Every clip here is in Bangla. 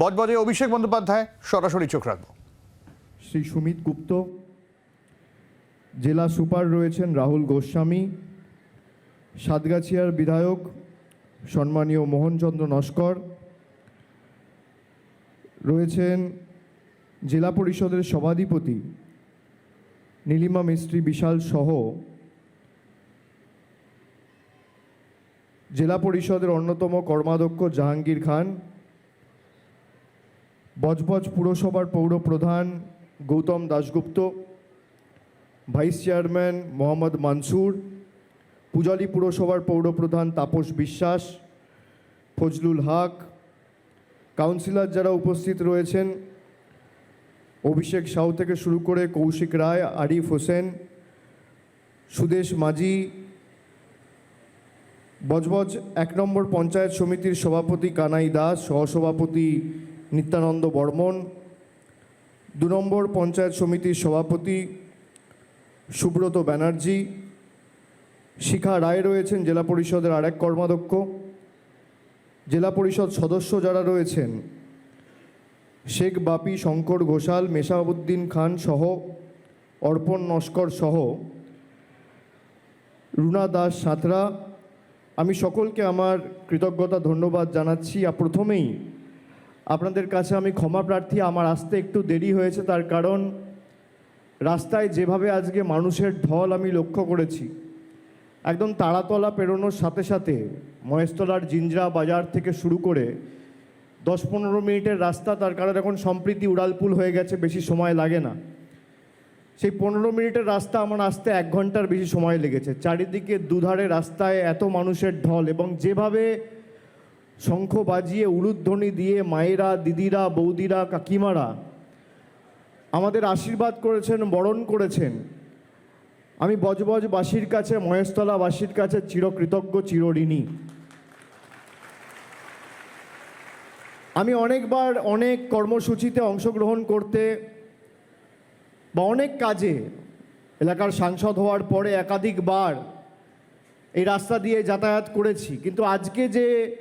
বজবজে অভিষেক বন্দ্যোপাধ্যায় সরাসরি চোখ রাখব। শ্রী সুমিত গুপ্ত, জেলা সুপার রয়েছেন রাহুল গোস্বামী, সাতগাছিয়ার বিধায়ক সম্মানীয় মোহনচন্দ্র নস্কর, রয়েছেন জেলা পরিষদের সভাধিপতি নীলিমা মিস্ত্রি বিশাল সহ জেলা পরিষদের অন্যতম কর্মাধ্যক্ষ জাহাঙ্গীর খান বজবজ পুরসভার পৌর প্রধান গৌতম দাশগুপ্ত, ভাইস চেয়ারম্যান মোহাম্মদ মানসুর, পূজালী পুরসভার পৌর প্রধান তাপস বিশ্বাস, ফজলুল হক, কাউন্সিলর যারা উপস্থিত রয়েছেন, অভিষেক সাউ থেকে শুরু করে কৌশিক রায়, আরিফ হোসেন, সুদেশ মাঝি, বজবজ এক নম্বর পঞ্চায়েত সমিতির সভাপতি কানাই দাস, সহসভাপতি নিত্যানন্দ বর্মন, দু নম্বর পঞ্চায়েত সমিতির সভাপতি সুব্রত ব্যানার্জি, শিখা রায় রয়েছেন, জেলা পরিষদের আরেক কর্মাধ্যক্ষ। জেলা পরিষদ সদস্য যারা রয়েছেন, শেখ বাপি, শঙ্কর ঘোষাল মেসাউদ্দিন খান সহ, অর্পণ নস্কর সহ, রুনা দাস সাঁতরা। আমি সকলকে আমার কৃতজ্ঞতা, ধন্যবাদ জানাচ্ছি। আর প্রথমেই আপনাদের কাছে আমি ক্ষমা প্রার্থী, আমার আসতে একটু দেরি হয়েছে, তার কারণ রাস্তায় যেভাবে আজকে মানুষের ঢল আমি লক্ষ্য করেছি, একদম তাড়াতলা পেরোনোর সাথে সাথে মহেশতলার জিঞ্জরা বাজার থেকে শুরু করে দশ পনেরো মিনিটের রাস্তা, তার কারণ এখন সম্প্রীতি উড়ালপুল হয়ে গেছে, বেশি সময় লাগে না। সেই পনেরো মিনিটের রাস্তা আমার আসতে এক ঘণ্টার বেশি সময় লেগেছে। চারিদিকে দুধারে রাস্তায় এত মানুষের ঢল এবং যেভাবে শঙ্খ বাজিয়ে উলুধ্বনি দিয়ে মায়েরা, দিদিরা, বৌদিরা, কাকিমারা আমাদের আশীর্বাদ করেছেন, বরণ করেছেন। আমি বজবজবাসীর কাছে, মহেশতলাবাসীর কাছে চিরকৃতজ্ঞ, চিরঋণী। আমি অনেকবার অনেক কর্মসূচিতে অংশগ্রহণ করতে বা অনেক কাজে এলাকার সাংসদ হওয়ার পরে একাধিকবার এই রাস্তা দিয়ে যাতায়াত করেছি। কিন্তু আজকে যে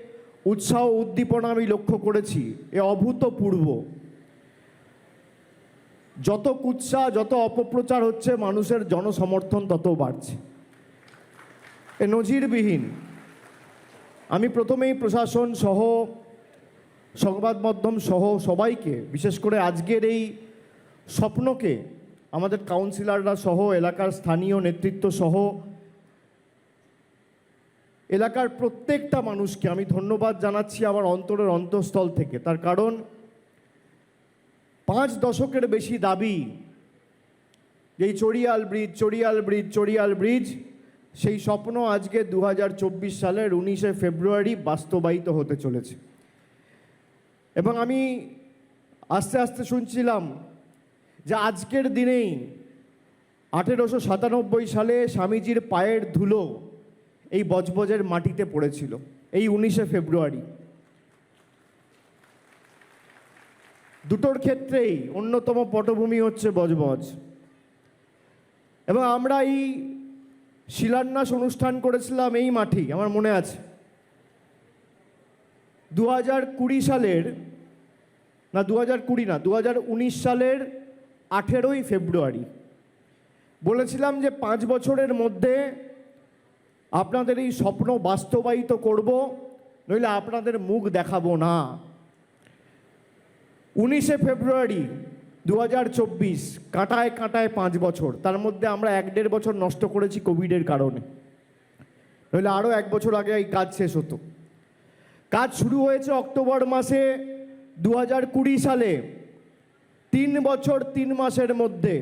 উৎসাহ উদ্দীপনা আমি লক্ষ্য করেছি, এ অভূতপূর্ব। যত কুৎসা, যত অপপ্রচার হচ্ছে, মানুষের জনসমর্থন তত বাড়ছে। এ নজিরবিহীন। আমি প্রথমেই প্রশাসন সহ, সংবাদ মাধ্যম সহ সবাইকে, বিশেষ করে আজকের এই স্বপ্নকে, আমাদের কাউন্সিলররা সহ, এলাকার স্থানীয় নেতৃত্ব সহ এলাকার প্রত্যেকটা মানুষকে আমি ধন্যবাদ জানাচ্ছি আমার অন্তরের অন্তঃস্থল থেকে। তার কারণ, পাঁচ দশকের বেশি দাবি, যে এই Chariyal bridge Chariyal bridge Chariyal bridge, সেই স্বপ্ন আজকে দু হাজার চব্বিশ সালের উনিশে ফেব্রুয়ারি বাস্তবায়িত হতে চলেছে। এবং আমি আস্তে আস্তে শুনছিলাম যে আজকের দিনেই আঠেরোশো সাতানব্বই সালে স্বামীজির পায়ের ধুলো এই বজবজের মাটিতে পড়েছিল, এই উনিশে ফেব্রুয়ারি। দুটোর ক্ষেত্রেই অন্যতম পটভূমি হচ্ছে বজবজ। এবং আমরা এই শিলান্যাস অনুষ্ঠান করেছিলাম এই মাঠেই আমার মনে আছে। দু হাজার কুড়ি সালের, না দু হাজার কুড়ি না দু হাজার উনিশ সালের আঠেরোই ফেব্রুয়ারি। বলেছিলাম যে পাঁচ বছরের মধ্যে আপনাদের এই স্বপ্ন বাস্তবায়িত করব, নইলে আপনাদের মুখ দেখাবো না। উনিশে ফেব্রুয়ারি দু হাজার চব্বিশ, কাঁটায় কাঁটায় পাঁচ বছর। তার মধ্যে আমরা এক দেড় বছর নষ্ট করেছি কোভিডের কারণে। নইলে আরও এক বছর আগে এই কাজ শেষ হতো। কাজ শুরু হয়েছে অক্টোবর মাসে দু হাজার কুড়ি সালে। তিন বছর তিন মাসের মধ্যে।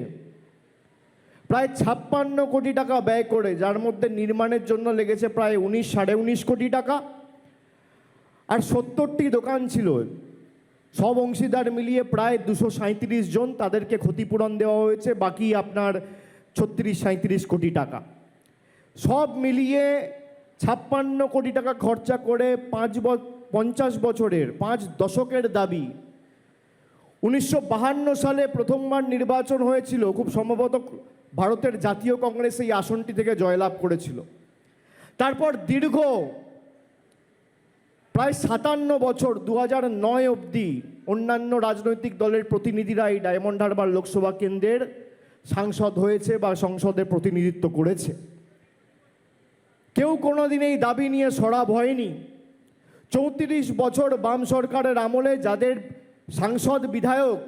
প্রায় ছাপ্পান্ন কোটি টাকা ব্যয় করে, যার মধ্যে নির্মাণের জন্য লেগেছে প্রায় উনিশ, সাড়ে উনিশ কোটি টাকা। আর সত্তরটি দোকান ছিল। সব অংশীদার মিলিয়ে প্রায় দুশো সাঁত্রিশ জন তাদেরকে ক্ষতিপূরণ দেওয়া হয়েছে, বাকি আপনার ছত্রিশ সাঁত্রিশ কোটি টাকা। সব মিলিয়ে ছাপ্পান্ন কোটি টাকা খরচা করে পাঁচ পঞ্চাশ বছরের, পাঁচ দশকের দাবি। উনিশশো সালে প্রথমবার নির্বাচন হয়েছিল, খুব সম্ভবত ভারতের জাতীয় কংগ্রেস এই আসনটি থেকে জয়লাভ করেছিল। তারপর দীর্ঘ প্রায় সাতান্ন বছর দু হাজার নয় অবধি অন্যান্য রাজনৈতিক দলের প্রতিনিধিরা এই ডায়মন্ড হারবার লোকসভা কেন্দ্রের সাংসদ হয়েছে বা সংসদে প্রতিনিধিত্ব করেছে। কেউ কোনোদিন এই দাবি নিয়ে সরাব হয়নি। চৌত্রিশ বছর বাম সরকারের আমলে যাদের সাংসদ বিধায়ক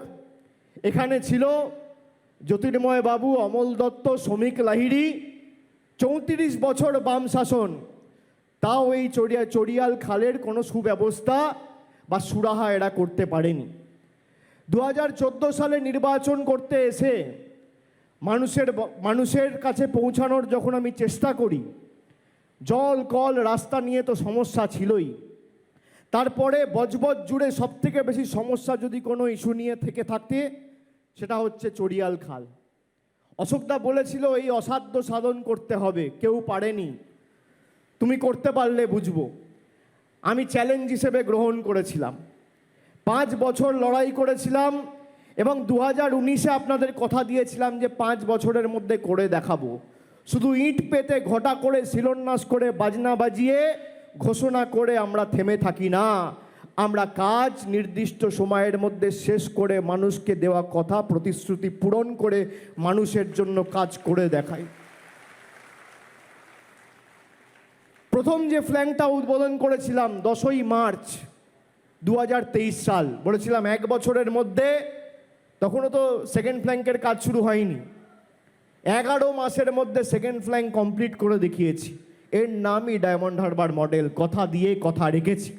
এখানে ছিল জ্যোতির্ময় বাবু, অমল দত্ত, শ্রমিক লাহিড়ি, চৌত্রিশ বছর বাম শাসন। তাও এই চড়িয়া, চড়িয়াল খালের কোনো সুব্যবস্থা বা সুরাহা এরা করতে পারেনি। দু হাজার চোদ্দ সালে নির্বাচন করতে এসে মানুষের মানুষের কাছে পৌঁছানোর যখন আমি চেষ্টা করি, জল, কল, রাস্তা নিয়ে তো সমস্যা ছিলই। তারপরে বজবজ জুড়ে সবথেকে বেশি সমস্যা যদি কোনো ইস্যু নিয়ে থেকে থাকতে সেটা হচ্ছে চড়িয়াল খাল। অশোকদা বলেছিল, এই অসাধ্য সাধন করতে হবে, কেউ পারেনি। তুমি করতে পারলে বুঝব। আমি চ্যালেঞ্জ হিসেবে গ্রহণ করেছিলাম। পাঁচ বছর লড়াই করেছিলাম এবং দু হাজার উনিশে আপনাদের কথা দিয়েছিলাম যে পাঁচ বছরের মধ্যে করে দেখাবো। শুধু ইট পেতে ঘটা করে শিলন্যাস করে বাজনা বাজিয়ে ঘোষণা করে আমরা থেমে থাকি না। আমরা কাজ নির্দিষ্ট সময়ের মধ্যে শেষ করে মানুষকে দেওয়া কথা, প্রতিশ্রুতি পূরণ করে মানুষের জন্য কাজ করে দেখাই। প্রথম যে ফ্ল্যাংটা উদ্বোধন করেছিলাম দশই মার্চ দু হাজার তেইশ সাল, বলেছিলাম এক বছরের মধ্যে তখনও তো সেকেন্ড ফ্ল্যাঙ্কের কাজ শুরু হয়নি। এগারো মাসের মধ্যে সেকেন্ড ফ্ল্যাঙ্ক কমপ্লিট করে দেখিয়েছি। এর নামই ডায়মন্ড হারবার মডেল কথা দিয়ে কথা রেখেছি।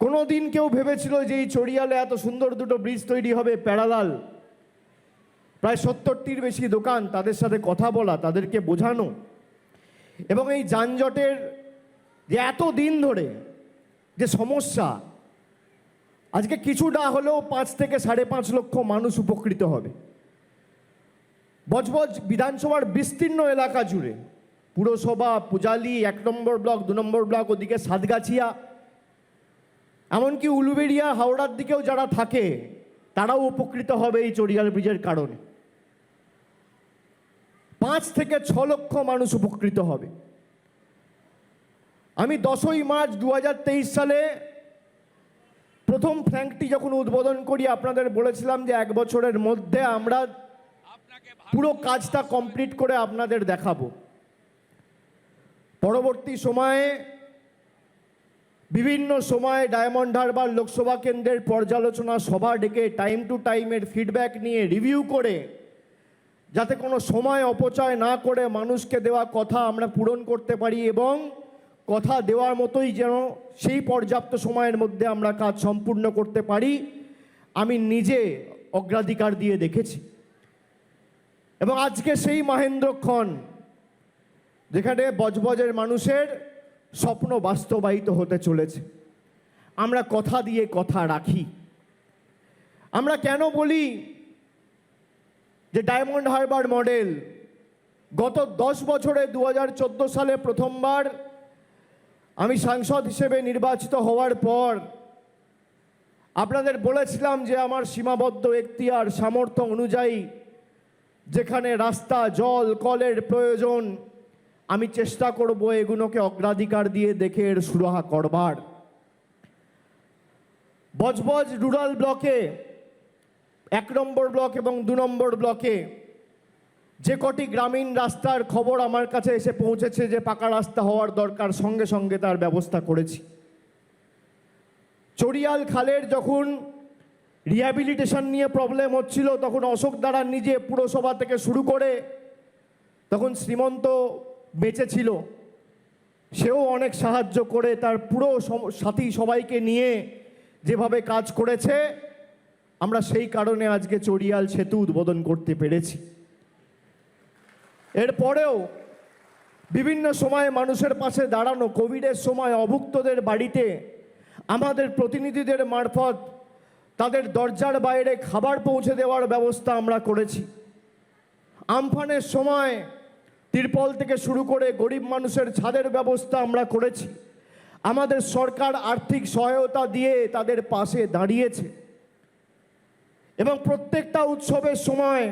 কোনো দিন কেউ ভেবেছিল যে এই চড়িয়ালে এত সুন্দর দুটো ব্রিজ তৈরি হবে, প্যারালাল। প্রায় সত্তরটির বেশি দোকান তাদের সাথে কথা বলা, তাদেরকে বোঝানো। এবং এই যানজটের যে এত দিন ধরে যে সমস্যা, আজকে কিছুটা হলেও পাঁচ থেকে সাড়ে পাঁচ লক্ষ মানুষ উপকৃত হবে। বজবজ বিধানসভার বিস্তীর্ণ এলাকা জুড়ে পুরসভা, পূজালি, এক নম্বর ব্লক, দু নম্বর ব্লক, ওদিকে সাতগাছিয়া এমনকি উলুবেড়িয়া হাওড়ার দিকেও যারা থাকে তারাও উপকৃত হবে এই চড়িয়াল ব্রিজের কারণে। পাঁচ থেকে ছ লক্ষ মানুষ উপকৃত হবে। আমি দশই মার্চ দু হাজার তেইশ সালে প্রথম ফ্ল্যাঙ্কটি যখন উদ্বোধন করি আপনাদের বলেছিলাম যে এক বছরের মধ্যে আমরা পুরো কাজটা কমপ্লিট করে আপনাদের দেখাবো। পরবর্তী সময়ে বিভিন্ন সময়ে ডায়মন্ড হারবার লোকসভা কেন্দ্রের পর্যালোচনা সভা ডেকে টাইম টু টাইমের ফিডব্যাক নিয়ে রিভিউ করে, যাতে কোনো সময় অপচয় না করে মানুষকে দেওয়া কথা আমরা পূরণ করতে পারি এবং কথা দেওয়ার মতোই যেন সেই পর্যাপ্ত সময়ের মধ্যে আমরা কাজ সম্পূর্ণ করতে পারি, আমি নিজে অগ্রাধিকার দিয়ে দেখেছি। এবং আজকে সেই মহেন্দ্রক্ষণ যেখানে বজবজের মানুষের স্বপ্ন বাস্তবায়িত হতে চলেছে। আমরা কথা দিয়ে কথা রাখি। আমরা কেন বলি যে ডায়মন্ড হারবার মডেল গত দশ বছরে দু হাজার চোদ্দ সালে প্রথমবার আমি সাংসদ হিসেবে নির্বাচিত হওয়ার পর আপনাদের বলেছিলাম যে আমার সীমাবদ্ধ এখতিয়ার, সামর্থ্য অনুযায়ী যেখানে রাস্তা, জল, কলের প্রয়োজন আমি চেষ্টা করব এগুলোকে অগ্রাধিকার দিয়ে দেখে এর সুরাহা করবার। বজবজ রুরাল ব্লকে, এক নম্বর ব্লক এবং দু নম্বর ব্লকে যে কটি গ্রামীণ রাস্তার খবর আমার কাছে এসে পৌঁছেছে যে পাকা রাস্তা হওয়ার দরকার, সঙ্গে সঙ্গে তার ব্যবস্থা করেছি। চড়িয়াল খালের যখন রিহ্যাবিলিটেশন নিয়ে প্রবলেম হচ্ছিল, তখন অশোক দ্বারা নিজে পুরসভা থেকে শুরু করে, তখন শ্রীমন্ত বেঁচে ছিল। সেও অনেক সাহায্য করে তার পুরো সাথী সবাইকে নিয়ে যেভাবে কাজ করেছে, আমরা সেই কারণে আজকে চড়িয়াল সেতু উদ্বোধন করতে পেরেছি। এরপরেও বিভিন্ন সময়ে মানুষের পাশে দাঁড়ানো, কোভিডের সময় অভুক্তদের বাড়িতে আমাদের প্রতিনিধিদের মারফত তাদের দরজার বাইরে খাবার পৌঁছে দেওয়ার ব্যবস্থা আমরা করেছি। আমফানের সময় তিরপল থেকে শুরু করে গরিব মানুষের ছাদের ব্যবস্থা আমরা করেছি। আমাদের সরকার আর্থিক সহায়তা দিয়ে তাদের পাশে দাঁড়িয়েছে। এবং প্রত্যেকটা উৎসবের সময়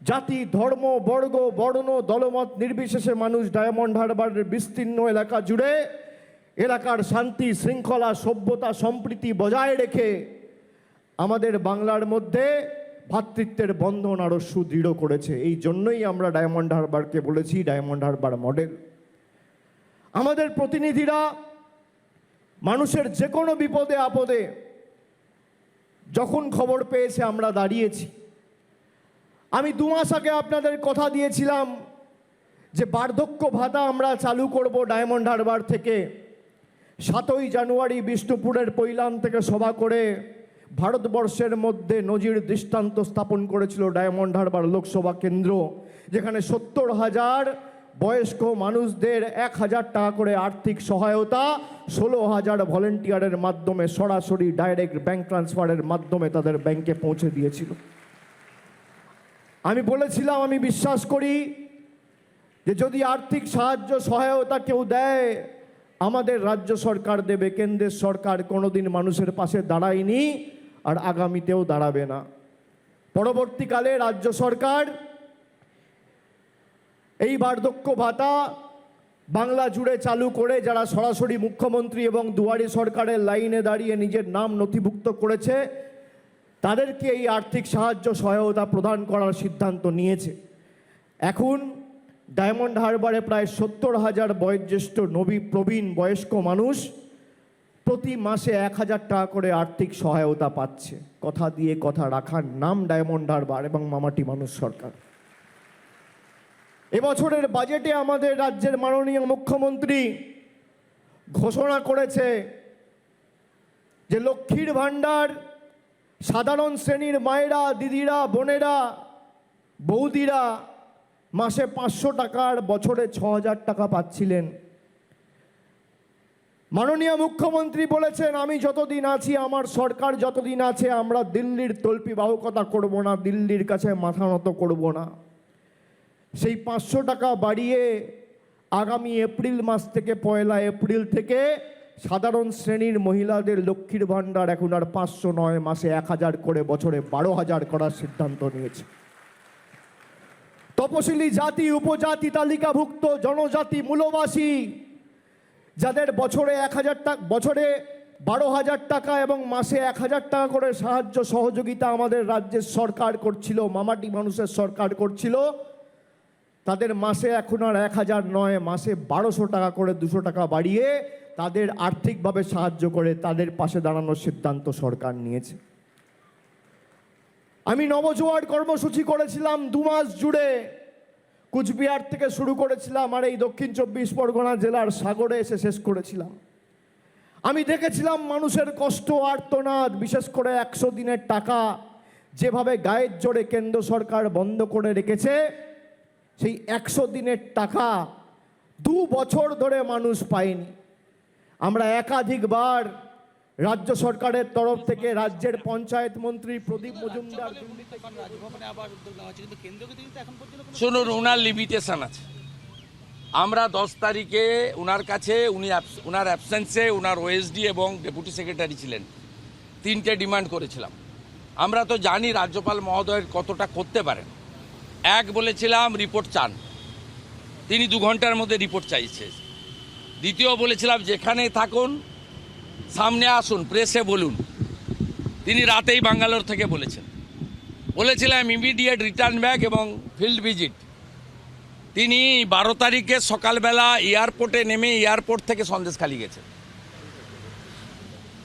জাতি, ধর্ম, বর্গ, বর্ণ, দলমত নির্বিশেষে মানুষ ডায়মন্ড হারবারের বিস্তীর্ণ এলাকা জুড়ে এলাকার শান্তি, শৃঙ্খলা, সভ্যতা, সম্প্রীতি বজায় রেখে আমাদের বাংলার মধ্যে ভ্রাতৃত্বের বন্ধন আরও সুদৃঢ় করেছে। এই জন্যই আমরা ডায়মন্ড হারবারকে বলেছি ডায়মন্ড হারবার মডেল আমাদের প্রতিনিধিরা মানুষের যে কোনো বিপদে আপদে যখন খবর পেয়েছে আমরা দাঁড়িয়েছি। আমি দু মাস আগে আপনাদের কথা দিয়েছিলাম যে বার্ধক্য ভাতা আমরা চালু করব ডায়মন্ড হারবার থেকে। সাতই জানুয়ারি বিষ্ণুপুরের পৈলান থেকে সভা করে ভারতবর্ষের মধ্যে নজির দৃষ্টান্ত স্থাপন করেছিল ডায়মন্ড হারবার লোকসভা কেন্দ্র, যেখানে সত্তর হাজার বয়স্ক মানুষদের এক হাজার টাকা করে আর্থিক সহায়তা, ষোলো হাজার ভলেন্টিয়ারের মাধ্যমে সরাসরি ডাইরেক্ট ব্যাংক ট্রান্সফারের মাধ্যমে তাদের ব্যাংকে পৌঁছে দিয়েছিল। আমি বলেছিলাম, আমি বিশ্বাস করি যে যদি আর্থিক সাহায্য, সহায়তা কেউ দেয়, আমাদের রাজ্য সরকার দেবে। কেন্দ্রের সরকার কোনোদিন মানুষের পাশে দাঁড়ায়নি। আর আগামীতেও দাঁড়াবে না। পরবর্তীকালে রাজ্য সরকার এই বার্ধক্য ভাতা বাংলা জুড়ে চালু করে, যারা সরাসরি মুখ্যমন্ত্রী এবং দুয়ারি সরকারের লাইনে দাঁড়িয়ে নিজের নাম নথিভুক্ত করেছে, তাদেরকে এই আর্থিক সাহায্য সহায়তা প্রদান করার সিদ্ধান্ত নিয়েছে। এখন ডায়মন্ড হারবারে প্রায় সত্তর হাজার বয়োজ্যেষ্ঠ নবী প্রবীণ বয়স্ক মানুষ প্রতি মাসে এক হাজার টাকা করে আর্থিক সহায়তা পাচ্ছে। কথা দিয়ে কথা রাখার নাম ডায়মন্ড হারবার এবং মামাটি মানুষ সরকার। এবছরের বাজেটে আমাদের রাজ্যের মাননীয় মুখ্যমন্ত্রী ঘোষণা করেছে যে লক্ষ্মীর ভাণ্ডার, সাধারণ শ্রেণির মায়েরা, দিদিরা, বোনেরা, বৌদিরা মাসে পাঁচশো টাকার বছরে ছ হাজার টাকা পাচ্ছিলেন। মাননীয় মুখ্যমন্ত্রী বলেছেন, আমি যতদিন আছি, আমার সরকার যতদিন আছে, আমরা দিল্লির তল্পি বাহকতা করব না, দিল্লির কাছে মাথা নত করব না। সেই পাঁচশো টাকা বাড়িয়ে আগামী এপ্রিল মাস থেকে, পয়লা এপ্রিল থেকে সাধারণ শ্রেণির মহিলাদের লক্ষ্মীর ভাণ্ডার এখন আর পাঁচশো নয়, মাসে এক হাজার করে, বছরে বারো হাজার করার সিদ্ধান্ত নিয়েছে। তপশিলি জাতি, উপজাতি তালিকাভুক্ত, জনজাতি মূলবাসী যাদের বছরে এক হাজার টাকা বছরে বারো হাজার টাকা এবং মাসে এক হাজার টাকা করে সাহায্য সহযোগিতা আমাদের রাজ্যের সরকার করছিল, মামাটি মানুষের সরকার করছিল, তাদের মাসে এখন আর এক হাজার নয়, মাসে বারোশো টাকা করে দুশো টাকা বাড়িয়ে তাদের আর্থিকভাবে সাহায্য করে তাদের পাশে দাঁড়ানোর সিদ্ধান্ত সরকার নিয়েছে। আমি নবজোয়ার কর্মসূচি করেছিলাম দু মাস জুড়ে। কুচবিহার থেকে শুরু করেছিলাম আর এই দক্ষিণ চব্বিশ পরগনা জেলার সাগরে এসে শেষ করেছিলাম। আমি দেখেছিলাম মানুষের কষ্ট, আর্তনাদ, বিশেষ করে একশো দিনের টাকা যেভাবে গায়ের জোরে কেন্দ্র সরকার বন্ধ করে রেখেছে, সেই একশো দিনের টাকা দু বছর ধরে মানুষ পায়নি। আমরা একাধিকবার রাজ্য সরকারের তরফ থেকে রাজ্যের পঞ্চায়েত মন্ত্রী প্রদীপ মজুমদার শুনুন ওনার লিমিটেশন আছে। আমরা দশ তারিখে ওনার কাছে, উনি ওনার অ্যাবসেন্সে ওনার ওএসডি এবং ডেপুটি সেক্রেটারি ছিলেন। তিনটে ডিমান্ড করেছিলাম। আমরা তো জানি রাজ্যপাল মহোদয়ের কতটা করতে পারেন। এক বলেছিলাম রিপোর্ট চান। তিনি দু ঘণ্টার মধ্যে রিপোর্ট চাইছে। দ্বিতীয় বলেছিলাম যেখানে থাকুন সামনে আসুন প্রেসে বলুন। তিনি রাতেই বাঙ্গালোর থেকে বলেছেন। বলেছিলাম ইমিডিয়েট রিটার্ন ব্যাক এবং ফিল্ড ভিজিট তিনি বারো তারিখে সকালবেলা এয়ারপোর্টে নেমে এয়ারপোর্ট থেকে সন্দেশ খালি গেছেন।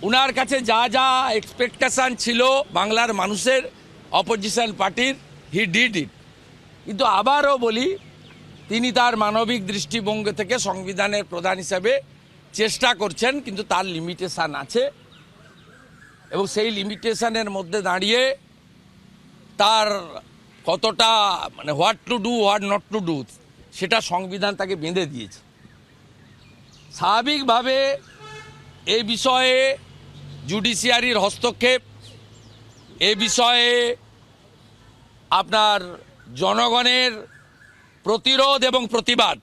উনার কাছে যা যা এক্সপেকটেশন ছিল বাংলার মানুষের অপোজিশন পার্টির হি ডিড ইট কিন্তু আবারও বলি, তিনি তার মানবিক দৃষ্টিভঙ্গি থেকে সংবিধানের প্রধান হিসাবে চেষ্টা করছেন, কিন্তু তার লিমিটেশান আছে। এবং সেই লিমিটেশানের মধ্যে দাঁড়িয়ে তার কতটা মানে what to do what not to do সেটা সংবিধান তাকে বেঁধে দিয়েছে। স্বাভাবিকভাবে এ বিষয়ে জুডিশিয়ারির হস্তক্ষেপ, এ বিষয়ে আপনার জনগণের প্রতিরোধ এবং প্রতিবাদ,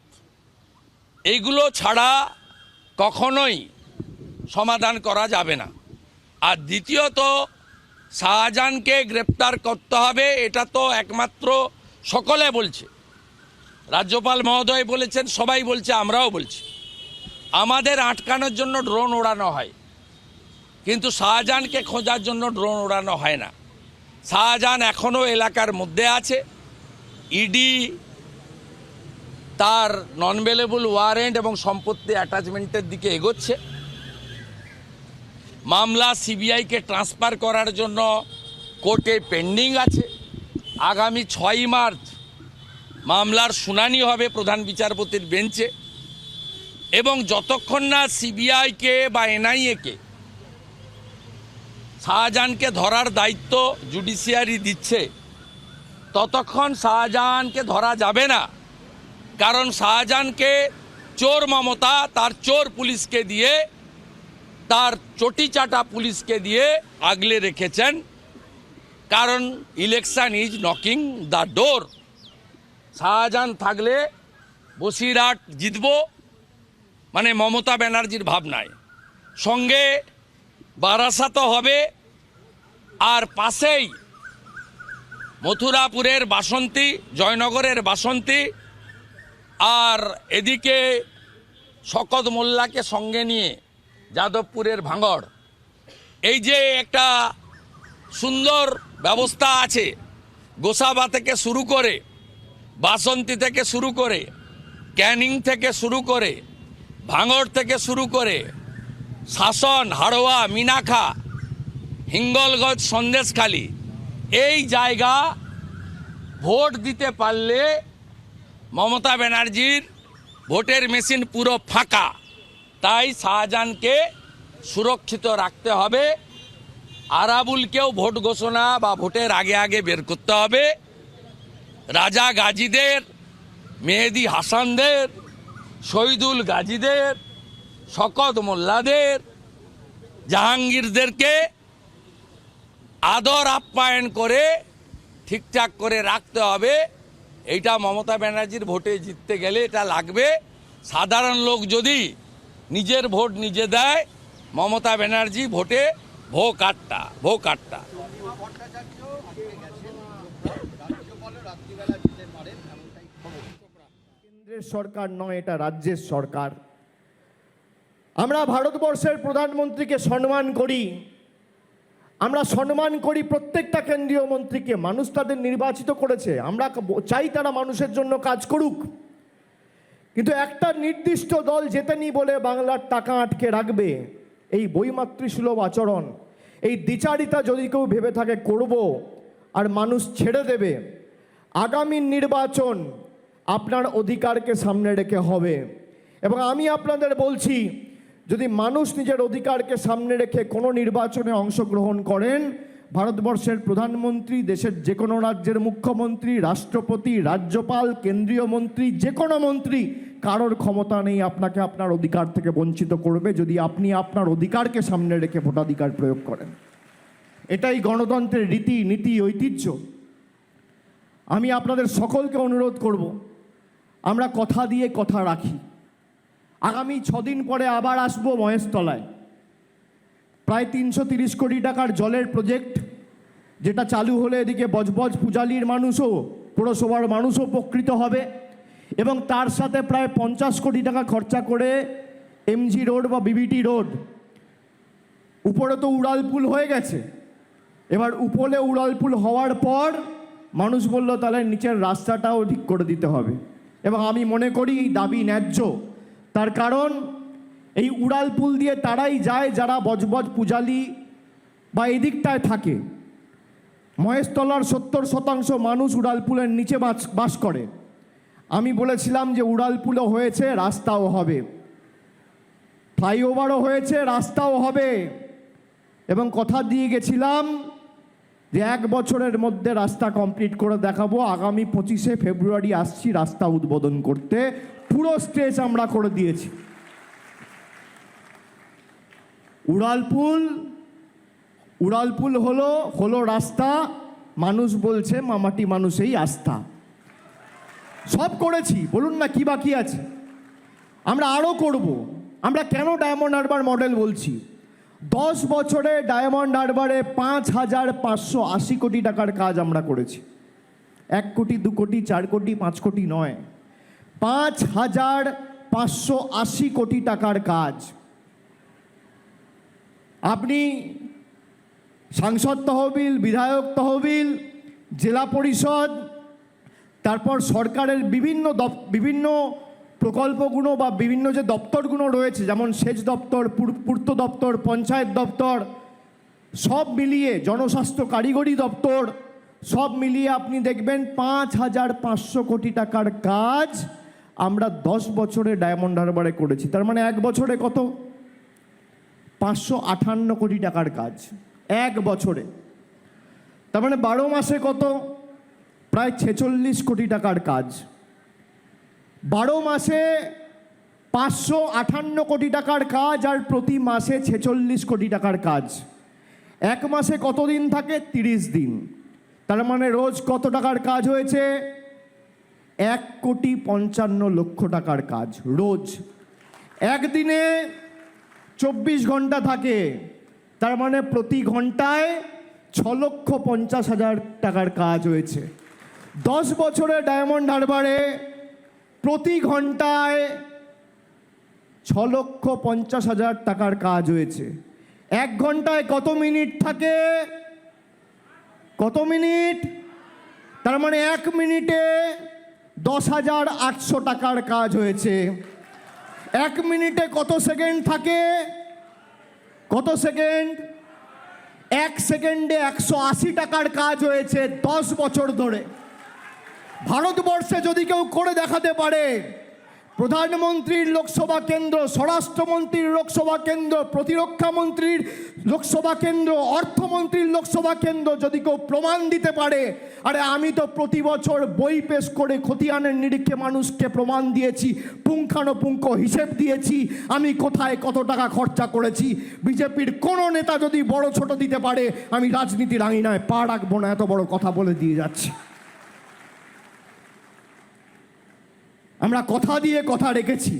এইগুলো ছাড়া কখনোই সমাধান করা যাবে না। আর দ্বিতীয়ত, শাহজাহানকে গ্রেপ্তার করতে হবে, এটা তো একমাত্র সকলে বলছে। রাজ্যপাল মহোদয় বলেছেন, সবাই বলছে, আমরাও বলছি। আমাদের আটকানোর জন্য ড্রোন ওড়ানো হয়, কিন্তু শাহজাহানকে খোঁজার জন্য ড্রোন ওড়ানো হয় না। শাহজাহান এখনও এলাকার মধ্যে আছে, ইডি তার নন ভেলেবল ওয়ারেন্ট এবং সম্পত্তি অ্যাটাচমেন্টের দিকে এগোচ্ছে। মামলা সিবিআইকে ট্রান্সফার করার জন্য কোর্টে পেন্ডিং আছে। আগামী ছয়ই মার্চ মামলার শুনানি হবে প্রধান বিচারপতির বেঞ্চে। এবং যতক্ষণ না সিবিআইকে বা এনআইএকে শাহজাহানকে ধরার দায়িত্ব জুডিশিয়ারি দিচ্ছে, ততক্ষণ শাহজাহানকে ধরা যাবে না। কারণ শাহজাহানকে চোর মমতা, তার চোর পুলিশকে দিয়ে, তার চটিচাটা পুলিশকে দিয়ে আগলে রেখেছেন। কারণ election is knocking the door. Shahjahan থাকলে বসিরহাট জিতব মানে মমতা ব্যানার্জির ভাবনায়। সঙ্গে বারাসাত হবে, আর পাশেই মথুরাপুরের বাসন্তী, জয়নগরের বাসন্তী আর এদিকে শকত মোল্লাকে সঙ্গে নিয়ে যাদবপুরের ভাঙড়। এই যে একটা সুন্দর ব্যবস্থা আছে, গোসাবা থেকে শুরু করে, বাসন্তী থেকে শুরু করে, ক্যানিং থেকে শুরু করে, ভাঙড় থেকে শুরু করে, শাসন, হাড়োয়া, মিনাখা, হিঙ্গলগঞ্জ, সন্দেশখালী, এই জায়গা ভোট দিতে পারলে মমতা ব্যানার্জির ভোটের মেশিন পুরো ফাঁকা। তাই শাহজাহানকে সুরক্ষিত রাখতে হবে। আরাবুলকেও ভোট ঘোষণা বা ভোটের আগে আগে বের করতে হবে। রাজা গাজীদের, মেহেদি হাসানদের, শহীদুল গাজীদের, শকত মোল্লাদের, জাহাঙ্গীরদেরকে আদর আপ্যায়ন করে ঠিকঠাক করে রাখতে হবে। এইটা মমতা ব্যানার্জির ভোটে জিততে গেলে এটা লাগবে। সাধারণ লোক যদি নিজের ভোট নিজে দেয়, মমতা ব্যানার্জি ভোটে ভো কাটটা ভো কাটটা কেন্দ্রের সরকার নয়, এটা রাজ্যের সরকার। আমরা ভারতবর্ষের প্রধানমন্ত্রীকে সম্মান করি। আমরা সম্মান করি প্রত্যেকটা কেন্দ্রীয় মন্ত্রীকে, মানুষ তাদের নির্বাচিত করেছে, আমরা চাই তারা মানুষের জন্য কাজ করুক। কিন্তু একটা নির্দিষ্ট দল জেতেনি বলে বাংলার টাকা আটকে রাখবে, এই বইমাতৃসুলভ আচরণ, এই দ্বিচারিতা যদি কেউ ভেবে থাকে করব আর মানুষ ছেড়ে দেবে, আগামী নির্বাচন আপনার অধিকারকে সামনে রেখে হবে। এবং আমি আপনাদের বলছি যদি মানুষ নিজের অধিকারকে সামনে রেখে কোনো নির্বাচনে অংশগ্রহণ করেন, ভারতবর্ষের প্রধানমন্ত্রী, দেশের যে কোনো রাজ্যের মুখ্যমন্ত্রী, রাষ্ট্রপতি, রাজ্যপাল, কেন্দ্রীয় মন্ত্রী যে কোনো মন্ত্রী, কারোর ক্ষমতা নেই আপনাকে আপনার অধিকার থেকে বঞ্চিত করবে যদি আপনি আপনার অধিকারকে সামনে রেখে ভোটাধিকার প্রয়োগ করেন। এটাই গণতন্ত্রের রীতি, নীতি, ঐতিহ্য। আমি আপনাদের সকলকে অনুরোধ করব, আমরা কথা দিয়ে কথা রাখি। আগামী ছদিন পরে আবার আসব মহেশতলায়। প্রায় তিনশো তিরিশ কোটি টাকার জলের প্রজেক্ট, যেটা চালু হলে এদিকে বজবজ পূজালির মানুষও, পুরসভার মানুষও উপকৃত হবে। এবং তার সাথে প্রায় পঞ্চাশ কোটি টাকা খরচা করে এমজি রোড বা বিবিটি রোড। উপরে তো উড়ালপুল হয়ে গেছে। এবার উপলে উড়ালপুল হওয়ার পর মানুষ বলল, তাহলে নিচের রাস্তাটাও ঠিক করে দিতে হবে। এবং আমি মনে করি এই দাবি ন্যায্য। তার কারণ, এই উড়ালপুল দিয়ে তারাই যায় যারা বজবজ পূজালি বা এই দিকটায় থাকে। মহেশতলার সত্তর শতাংশ মানুষ উড়ালপুলের নিচে বাস বাস করে। আমি বলেছিলাম যে উড়ালপুলও হয়েছে, রাস্তাও হবে। ফ্লাইওভারও হয়েছে, রাস্তাও হবে। এবং কথা দিয়ে গেছিলাম যে এক বছরের মধ্যে রাস্তা কমপ্লিট করে দেখাবো। আগামী পঁচিশে ফেব্রুয়ারি আসছি রাস্তা উদ্বোধন করতে। পুরো স্টেজ আমরা করে দিয়েছি। উড়ালপুল উড়ালপুল হলো হলো রাস্তা। মানুষ বলছে, মামাটি মানুষেই আস্থা। সব করেছি, বলুন না কি বাকি আছে? আমরা আরও করব। আমরা কেন ডায়মন্ড হারবার মডেল বলছি? দশ বছরে ডায়মন্ড হারবারে পাঁচ হাজার পাঁচশো আশি কোটি টাকার কাজ আমরা করেছি। এক কোটি, দু কোটি, চার কোটি, পাঁচ কোটি নয়। পাঁচ হাজার পাঁচশো আশি কোটি টাকার কাজ। আপনি সাংসদ তহবিল, বিধায়ক তহবিল, জেলা পরিষদ, তারপর সরকারের বিভিন্ন বিভিন্ন প্রকল্পগুলো বা বিভিন্ন যে দপ্তরগুলো রয়েছে, যেমন সেচ দপ্তর, পূর- পূর্ত দপ্তর, পঞ্চায়েত দপ্তর, সব মিলিয়ে জনস্বাস্থ্য কারিগরি দপ্তর, সব মিলিয়ে আপনি দেখবেন পাঁচ হাজার পাঁচশো কোটি টাকার কাজ আমরা দশ বছরে ডায়মন্ড হারবারে করেছি। তার মানে এক বছরে কত? পাঁচশো আটান্ন কোটি টাকার কাজ, এক বছরে। তার মানে বারো মাসে কত? প্রায় ছেচল্লিশ কোটি টাকার কাজ। বারো মাসে পাঁচশো আটান্ন কোটি টাকার কাজ আর প্রতি মাসে ছেচল্লিশ কোটি টাকার কাজ। এক মাসে কত দিন থাকে? তিরিশ দিন। তার মানে রোজ কত টাকার কাজ হয়েছে? এক কোটি পঞ্চান্ন লক্ষ টাকার কাজ, রোজ। একদিনে চব্বিশ ঘণ্টা থাকে। তার মানে প্রতি ঘন্টায় ছ লক্ষ পঞ্চাশ হাজার টাকার কাজ হয়েছে। দশ বছরে ডায়মন্ড হারবারে প্রতি ঘন্টায় ছ লক্ষ পঞ্চাশ হাজার টাকার কাজ হয়েছে। এক ঘন্টায় কত মিনিট থাকে? কত মিনিট? তার মানে এক মিনিটে দশ হাজার আটশো টাকার কাজ হয়েছে। এক মিনিটে কত সেকেন্ড থাকে? কত সেকেন্ড? এক সেকেন্ডে একশো আশি টাকার কাজ হয়েছে দশ বছর ধরে। ভারতবর্ষে যদি কেউ করে দেখাতে পারে, প্রধানমন্ত্রীর লোকসভা কেন্দ্র, স্বরাষ্ট্রমন্ত্রীর লোকসভা কেন্দ্র, প্রতিরক্ষা মন্ত্রীর লোকসভা কেন্দ্র, অর্থমন্ত্রীর লোকসভা কেন্দ্র যদি কেউ প্রমাণ দিতে পারে, আরে আমি তো প্রতি বছর বই পেশ করে খতিয়ানের নিরীক্ষে মানুষকে প্রমাণ দিয়েছি, পুঙ্খানুপুঙ্খ হিসেব দিয়েছি, আমি কোথায় কত টাকা খরচা করেছি, বিজেপির কোনো নেতা যদি বড় ছোট দিতে পারে, আমি রাজনীতির আঙিনায় পা রাখব না, এত বড় কথা বলে দিয়ে যাচ্ছি। আমরা কথা দিয়ে কথা রেখেছি।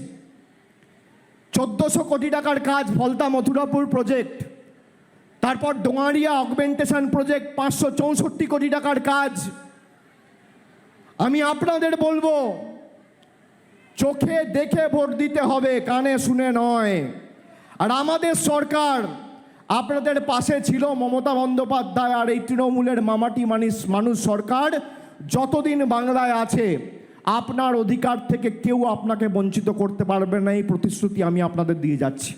চোদ্দোশো কোটি টাকার কাজ ফলতা মথুরাপুর প্রজেক্ট তারপর ডোঙারিয়া অগমেন্টেশন প্রজেক্ট পাঁচশো চৌষট্টি কোটি টাকার কাজ। আমি আপনাদের বলব, চোখে দেখে ভোট দিতে হবে, কানে শুনে নয়। আর আমাদের সরকার, আপনাদের পাশে ছিল মমতা বন্দ্যোপাধ্যায় আর এই তৃণমূলের মামাটি মানুষ মানুষ সরকার, যতদিন বাংলায় আছে। আপনার অধিকার থেকে কেউ আপনাকে বঞ্চিত করতে পারবে না, এই প্রতিশ্রুতি আমি আপনাদের দিয়ে যাচ্ছি।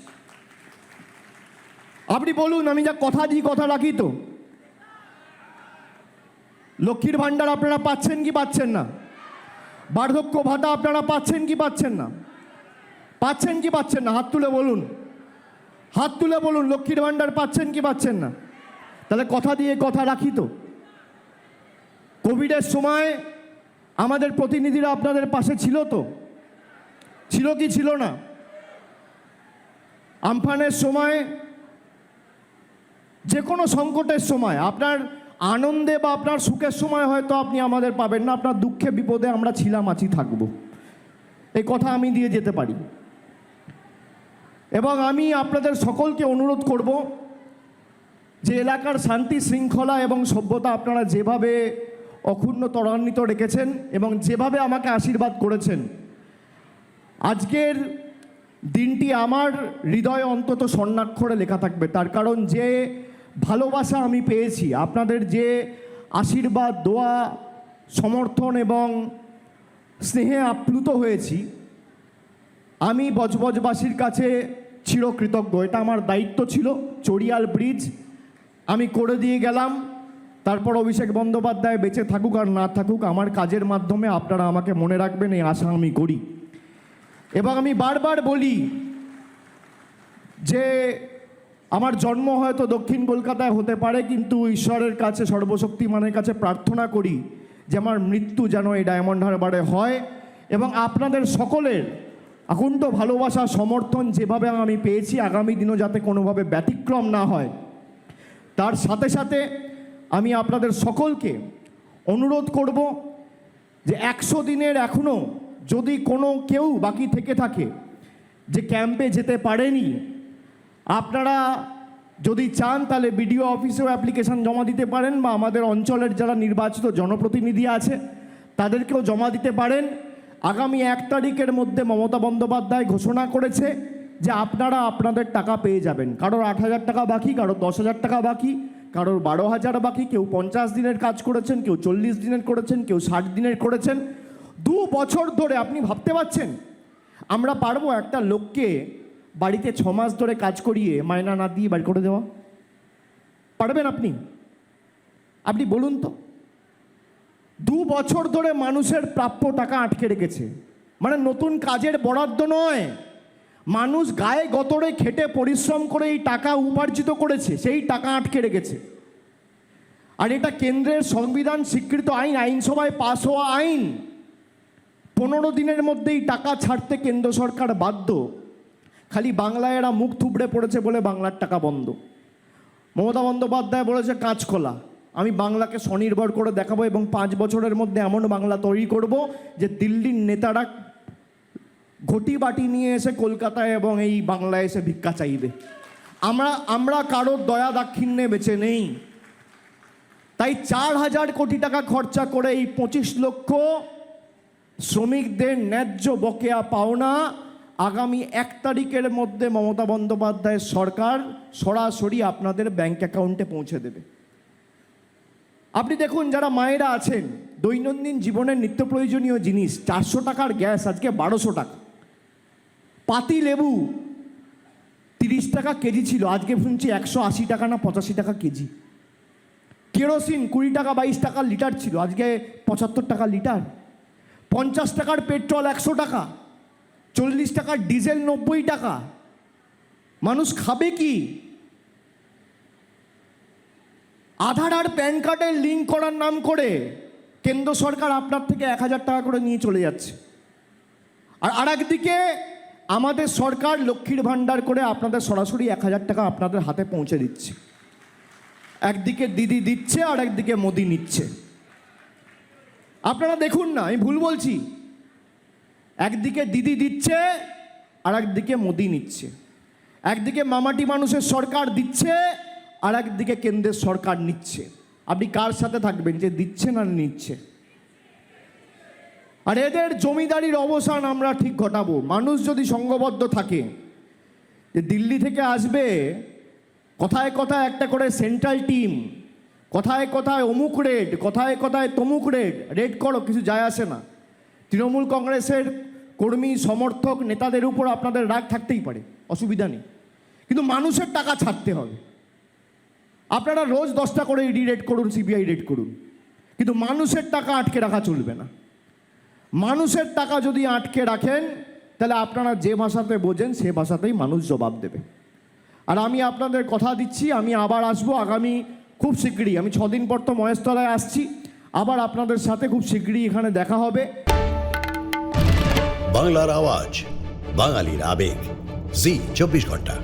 আপনি বলুন, আমি যা কথা দিই, কথা রাখি তো। লক্ষ্মীর ভাণ্ডার আপনারা পাচ্ছেন কি পাচ্ছেন না? বার্ধক্য ভাতা আপনারা পাচ্ছেন কি পাচ্ছেন না? পাচ্ছেন কি পাচ্ছেন না? হাত তুলে বলুন। হাত তুলে বলুন, লক্ষ্মীর ভাণ্ডার পাচ্ছেন কি পাচ্ছেন না? তাহলে কথা দিয়ে কথা রাখি তো। কোভিডের সময় আমাদের প্রতিনিধিরা আপনাদের পাশে ছিল তো? ছিল কি ছিল না? আমফানের সময় যে কোনো সংকটের সময়, আপনার আনন্দে বা আপনার সুখের সময় হয়তো আপনি আমাদের পাবেন না, আপনার দুঃখে বিপদে আমরা ছিলাম, আছি, থাকব। এই কথা আমি দিয়ে যেতে পারি। এবং আমি আপনাদের সকলকে অনুরোধ করব যে এলাকার শান্তি, শৃঙ্খলা এবং সভ্যতা আপনারা যেভাবে অক্ষুণ্ণ ত্বরান্বিত রেখেছেন এবং যেভাবে আমাকে আশীর্বাদ করেছেন। আজকের দিনটি আমার হৃদয় অন্তত স্বর্ণাক্ষরে লেখা থাকবে। তার কারণ যে ভালোবাসা আমি পেয়েছি, আপনাদের যে আশীর্বাদ, দোয়া, সমর্থন এবং স্নেহে আপ্লুত হয়েছি, আমি বজবজবাসীর কাছে চিরকৃতজ্ঞ। এটা আমার দায়িত্ব ছিল, চড়িয়াল ব্রিজ। আমি করে দিয়ে গেলাম। তারপর অভিষেক বন্দ্যোপাধ্যায় বেঁচে থাকুক আর না থাকুক, আমার কাজের মাধ্যমে আপনারা আমাকে মনে রাখবেন, এই আশা আমি করি। এবং আমি বারবার বলি যে, আমার জন্ম হয়তো দক্ষিণ কলকাতায় হতে পারে, কিন্তু ঈশ্বরের কাছে, সর্বশক্তিমানের কাছে প্রার্থনা করি যে আমার মৃত্যু যেন এই ডায়মন্ড হারবারে হয় এবং আপনাদের সকলের আকুণ্ঠ ভালোবাসা, সমর্থন যেভাবে আমি পেয়েছি, আগামী দিনও যাতে কোনোভাবে ব্যতিক্রম না হয়। তার সাথে সাথে আমি আপনাদের সকলকে অনুরোধ করব যে একশো দিনের এখনও যদি কোনো কেউ বাকি থেকে থাকে যে ক্যাম্পে যেতে পারেনি, আপনারা যদি চান তাহলে বিডিও অফিসেও অ্যাপ্লিকেশন জমা দিতে পারেন বা আমাদের অঞ্চলের যারা নির্বাচিত জনপ্রতিনিধি আছে, তাদেরকেও জমা দিতে পারেন। আগামী এক তারিখের মধ্যে মমতা বন্দ্যোপাধ্যায় ঘোষণা করেছে যে আপনারা আপনাদের টাকা পেয়ে যাবেন। কারোর আট হাজার টাকা বাকি, কারোর দশ হাজার টাকা বাকি। কারোর বারো হাজার বাকি, কেউ পঞ্চাশ দিনের কাজ করেছেন, কেউ চল্লিশ দিনের করেছেন, কেউ ষাট দিনের করেছেন। দু বছর ধরে আপনি ভাবতে পারছেন? আমরা পারব একটা লোককে বাড়িতে ছ মাস ধরে কাজ করিয়ে মায়না না দিয়ে বাড়ি করে দেওয়া? পারবেন আপনি? আপনি বলুন তো। দু বছর ধরে মানুষের প্রাপ্য টাকা আটকে রেখেছে। মানে নতুন কাজের বরাদ্দ নয়। মানুষ গায়ে গতরে খেটে পরিশ্রম করে এই টাকা উপার্জিত করেছে, সেই টাকা আটকে রেখেছে। আর এটা কেন্দ্রের সংবিধান স্বীকৃত আইন, আইনসভায় পাশ হওয়া আইন। পনেরো দিনের মধ্যেই টাকা ছাড়তে কেন্দ্র সরকার বাধ্য। খালি বাংলায় এরা মুখ থুবড়ে পড়েছে বলে বাংলার টাকা বন্ধ। মমতা বন্দ্যোপাধ্যায় বলেছে কাঁচকলা আমি বাংলাকে স্বনির্ভর করে দেখাবো এবং পাঁচ বছরের মধ্যে এমন বাংলা তৈরি করব যে দিল্লির নেতারা ঘটি বাটি নিয়ে এসে কলকাতায় এবং এই বাংলায় এসে ভিক্ষা চাইবে। আমরা আমরা কারোর দয়া দাক্ষিণ্যে বেঁচে নেই। তাই চার হাজার কোটি টাকা খরচা করে এই পঁচিশ লক্ষ শ্রমিকদের ন্যায্য বকেয়া পাওনা আগামী এক তারিখের মধ্যে মমতা বন্দ্যোপাধ্যায়ের সরকার সরাসরি আপনাদের ব্যাংক অ্যাকাউন্টে পৌঁছে দেবে। আপনি দেখুন, যারা মায়েরা আছেন, দৈনন্দিন জীবনের নিত্য প্রয়োজনীয় জিনিস, চারশো টাকার গ্যাস, আজকে বারোশো টাকা। পাতি লেবু তিরিশ টাকা কেজি ছিল, আজকে শুনছি একশো আশি টাকা না পঁচাশি টাকা কেজি। কেরোসিন কুড়ি টাকা, বাইশ টাকা লিটার ছিল, আজকে পঁচাত্তর টাকা লিটার। পঞ্চাশ টাকার পেট্রোল একশো টাকা, চল্লিশ টাকার ডিজেল নব্বই টাকা। মানুষ খাবে কি? আধার আর প্যান কার্ডের লিঙ্ক করার নাম করে কেন্দ্র সরকার আপনার থেকে এক হাজার টাকা করে নিয়ে চলে যাচ্ছে। আর আর একদিকে আমাদের সরকার লক্ষ্মীর ভাণ্ডার করে আপনাদের সরাসরি এক হাজার টাকা আপনাদের হাতে পৌঁছে দিচ্ছে। একদিকে দিদি দিচ্ছে আর একদিকে মোদি নিচ্ছে। আপনারা দেখুন না, আমি ভুল বলছি। একদিকে দিদি দিচ্ছে আর একদিকে মোদি নিচ্ছে। একদিকে মামাটি মানুষের সরকার দিচ্ছে আর একদিকে কেন্দ্রের সরকার নিচ্ছে। আপনি কার সাথে থাকবেন যে দিচ্ছে না নিচ্ছে? আর এদের জমিদারির অবসান আমরা ঠিক ঘটাবো। মানুষ যদি সংঘবদ্ধ থাকে, যে দিল্লি থেকে আসবে, কথায় কথায় একটা করে সেন্ট্রাল টিম কথায় কথায় অমুক রেড কথায় কথায় তমুক রেড রেড করো, কিছু যায় আসে না। তৃণমূল কংগ্রেসের কর্মী, সমর্থক, নেতাদের উপর আপনাদের রাগ থাকতেই পারে, অসুবিধা নেই। কিন্তু মানুষের টাকা ছাড়তে হবে। আপনারা রোজ দশটা করে ইডি রেড করুন সিবিআই রেড করুন। কিন্তু মানুষের টাকা আটকে রাখা চলবে না। মানুষের টাকা যদি আটকে রাখেন, তাহলে আপনারা যে ভাষাতে বোঝেন, সে ভাষাতেই মানুষ জবাব দেবে। আর আমি আপনাদের কথা দিচ্ছি, আমি আবার আসব আগামী খুব শীঘ্রই আমি ছদিন পর তো মহেশতলায় আসছি, আবার আপনাদের সাথে খুব শীঘ্রই এখানে দেখা হবে। বাংলার আওয়াজ, বাঙালির আবেগ, জি, চব্বিশ ঘণ্টা।